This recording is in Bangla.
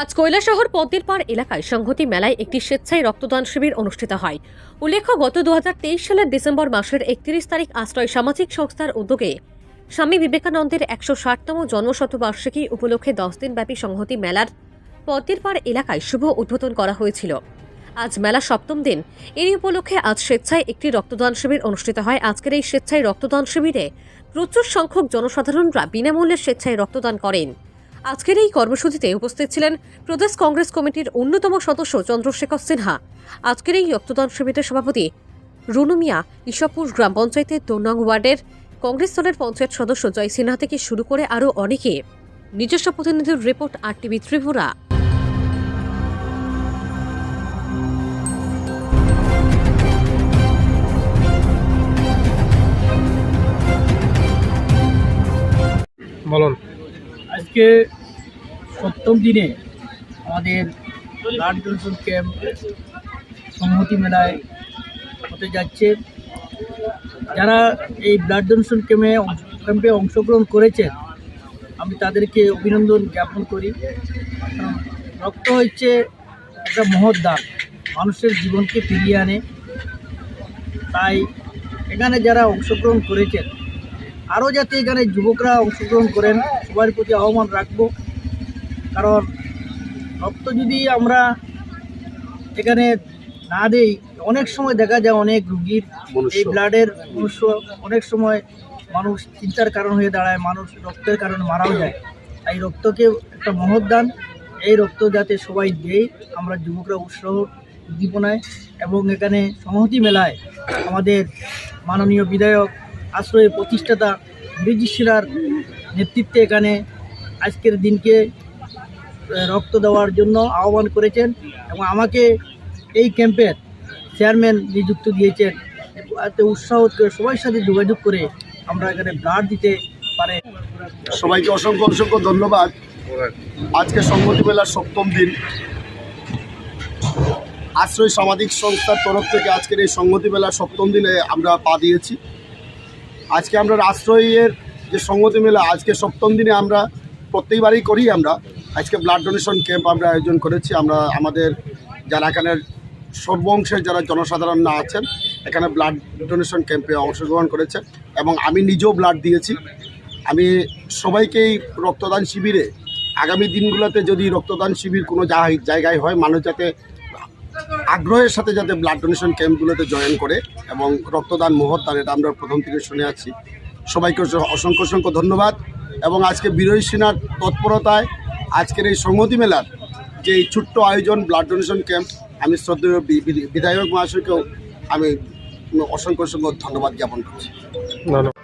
আজ কৈলাসহর পদ্মের পাড় এলাকায় সংহতি মেলায় একটি স্বেচ্ছায় রক্তদান শিবির অনুষ্ঠিত হয়। উল্লেখ্য, গত দুহাজার তেইশ সালের ডিসেম্বর মাসের একত্রিশ তারিখ আশ্রয় সামাজিক সংস্থার উদ্যোগে স্বামী বিবেকানন্দের একশো ষাটতম জন্মশতবার্ষিকী উপলক্ষে দশ দিনব্যাপী সংহতি মেলার পদ্মের পাড় এলাকায় শুভ উদ্বোধন করা হয়েছিল। আজ মেলা সপ্তম দিন। এই উপলক্ষে আজ স্বেচ্ছায় একটি রক্তদান শিবির অনুষ্ঠিত হয়। আজকের এই স্বেচ্ছায় রক্তদান শিবিরে প্রচুর সংখ্যক জনসাধারণরা বিনামূল্যে স্বেচ্ছায় রক্তদান করেন। আজকের এই কর্মসূচিতে উপস্থিত ছিলেন প্রদেশ কংগ্রেস কমিটির অন্যতম সদস্য চন্দ্রশেখর সিনহা। আজকের এই রক্তদান শিবিরের সভাপতি রুনু মিয়া ইশাপুর গ্রাম পঞ্চায়েতের দোনং ওয়ার্ডের কংগ্রেস দলের পঞ্চায়েত সদস্য জয় সিনহা থেকে শুরু করে আরও অনেকে। নিজস্ব প্রতিনিধির রিপোর্ট আর টিভি ত্রিপুরা। বলুন। আজকে সপ্তম দিনে আমাদের ব্লাড ডোনেশন ক্যাম্প সংহতি মেলায় হতে যাচ্ছে। যারা এই ব্লাড ডোনেশন ক্যাম্পে ক্যাম্পে অংশগ্রহণ করেছেন, আমি তাদেরকে অভিনন্দন জ্ঞাপন করি। রক্ত হচ্ছে একটা মহৎ দান, মানুষের জীবনকে ফিরিয়ে আনে। তাই এখানে যারা অংশগ্রহণ করেছেন আরও যাতে এখানে যুবকরা অংশগ্রহণ করেন সবার প্রতি আহ্বান রাখব। কারণ রক্ত যদি আমরা এখানে না দেই অনেক সময় দেখা যায় অনেক রুগীর এই ব্লাডের মনুষ্য অনেক সময় মানুষ চিন্তার কারণ হয়ে দাঁড়ায় মানুষ রক্তের কারণে মারাও যায়। তাই রক্তকে একটা মহৎ দান। এই রক্ত যাতে সবাই দেয় আমরা যুবকরা উৎসাহ উদ্দীপনায় এবং এখানে সংহতি মেলায় আমাদের মাননীয় বিধায়ক আশ্রয়ের প্রতিষ্ঠাতা ব্রিজিশিরার নেতৃত্বে এখানে আজকের দিনকে রক্ত দেওয়ার জন্য আহ্বান করেছেন এবং আমাকে এই ক্যাম্পের চেয়ারম্যান নিযুক্ত দিয়েছেন। এতে উৎসাহ করে সবার সাথে যোগাযোগ করে আমরা এখানে ব্লাড দিতে পারে। সবাইকে অসংখ্য অসংখ্য ধন্যবাদ। আজকে সংগতি মেলার সপ্তম দিন। আশ্রয় সামাজিক সংস্থার তরফ থেকে আজকের এই সংগতি মেলার সপ্তম দিনে আমরা পা দিয়েছি। আজকে আমরা আশ্রয়ের যে সংগতি মেলা, আজকে সপ্তম দিনে আমরা প্রত্যেকবারই করি আমরা। আজকে ব্লাড ডোনেশন ক্যাম্প আমরা আয়োজন করেছি। আমরা আমাদের যারা এখানের সর্ব অংশের যারা জনসাধারণরা আছেন, এখানে ব্লাড ডোনেশন ক্যাম্পে অংশগ্রহণ করেছেন এবং আমি নিজেও ব্লাড দিয়েছি। আমি সবাইকেই রক্তদান শিবিরে, আগামী দিনগুলোতে যদি রক্তদান শিবির কোনো জায়- জায়গায় হয়, মানুষ যাতে আগ্রহের সাথে যাতে ব্লাড ডোনেশন ক্যাম্পগুলোতে জয়েন করে এবং রক্তদান মহত্তার এটা আমরা প্রথম থেকে শুনে আছি। সবাইকে অসংখ্য অসংখ্য ধন্যবাদ। এবং আজকে বিরোহী সেনার তৎপরতায় আজকের এই সংহতি মেলার যে এই ছোট্ট আয়োজন ব্লাড ডোনেশন ক্যাম্প আমি শ্রদ্ধেয় বিধায়ক মহাশয়কেও আমি অসংখ্য অসংখ্য ধন্যবাদ জ্ঞাপন করছি। ধন্যবাদ।